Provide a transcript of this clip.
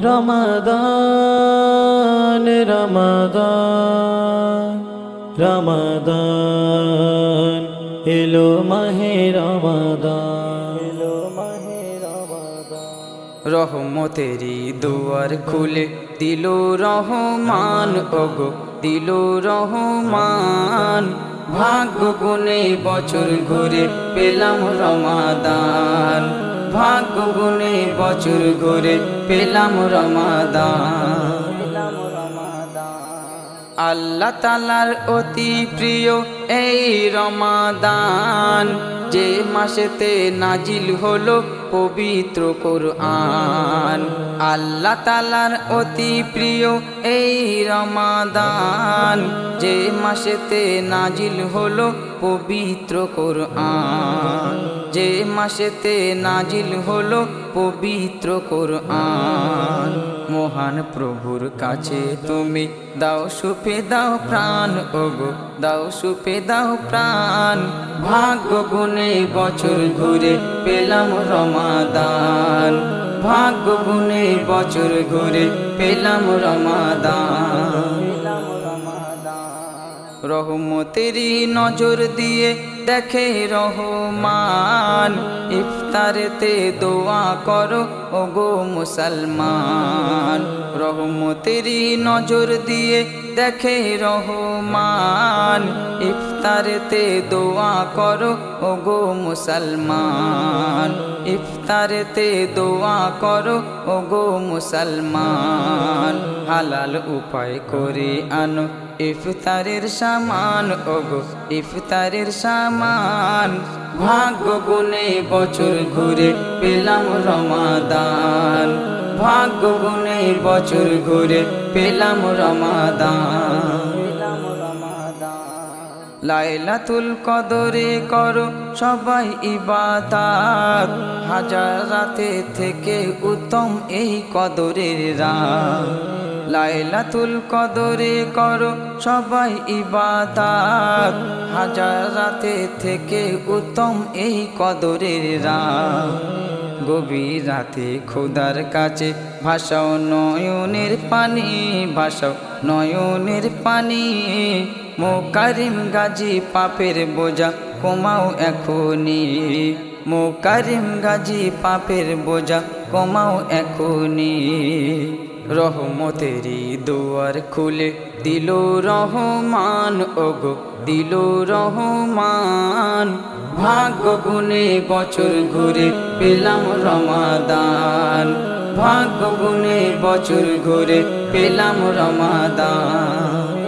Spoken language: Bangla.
রমাদান রমাদান রমাদান। এলো মাহে রমাদান। এলো মাহে রমাদান। রহমতেরি দুয়ার খুলে দিল রহমান ওগো দিল রহমান। ভাগ্য গুনে বছর ঘুরে পেলাম রমাদান। ভাগ্য গুণে বছর ঘুরে পেলাম রমাদান। আল্লাহ তালার অতি প্রিয় এই রমাদান। যে মাসেতে নাজিল হলো পবিত্র কোরআন, আল্লাহ তালার অতি প্রিয় এই রমাদান। যে মাসেতে নাজিল হলো পবিত্র কোরআন, যে মাসেতে নাজিল হলো পবিত্র কোরআন। মহান প্রভুর কাছে তুমি দাও সুপে দাও প্রাণ, ওগো দাও সুপে দাও প্রাণ। ভাগ্য গুনে বছর ঘুরে পেলাম রমাদান। ভাগ্য গুনে বছর ঘুরে পেলাম রমাদান। রহমতেরি নজর দিয়ে দেখে রহমান। ইফতারেতে দোয়া করো, ওগো মুসলমান। রহমতেরি নজর দিয়ে দেখে রহমান। ইফতারেতে দোয়া করো, ওগো মুসলমান। ইফতারেতে দোয়া করো, ওগো মুসলমান। হালাল উপায় করে আনো ইফতারের সামান, ওগো ইফতারের সামান। ভাগ্য গুনে বছর ঘুরে পেলাম রমাদান। ভাগ্য গুনে বছর ঘুরে পেলাম রমাদান। লাইলাতুল কদরে করো সবাই ইবাদাত। হাজার রাতে থেকে উত্তম এই কদরের রাত। লাইলাতুল কদরে করো সবাই ইবাদাত। হাজার রাতে থেকে উত্তম এই কদরের রাত। গভীর রাতে খোদার কাছে ভাষাও নয়নের পানি ভাষাও নয়নের পানি। মোকারিম গাজী পাপের বোঝা কমাও এখনি মোকারিম গাজী পাপের বোঝা কমাও এখনি রহমতেরি দুয়ার খুলে দিল রহমান, ওগো দিল রহমান। ভাগ্য গুনে বছর ঘুরে পেলাম রমাদান। ভাগ্য গুনে বছর ঘুরে পেলাম রমাদান।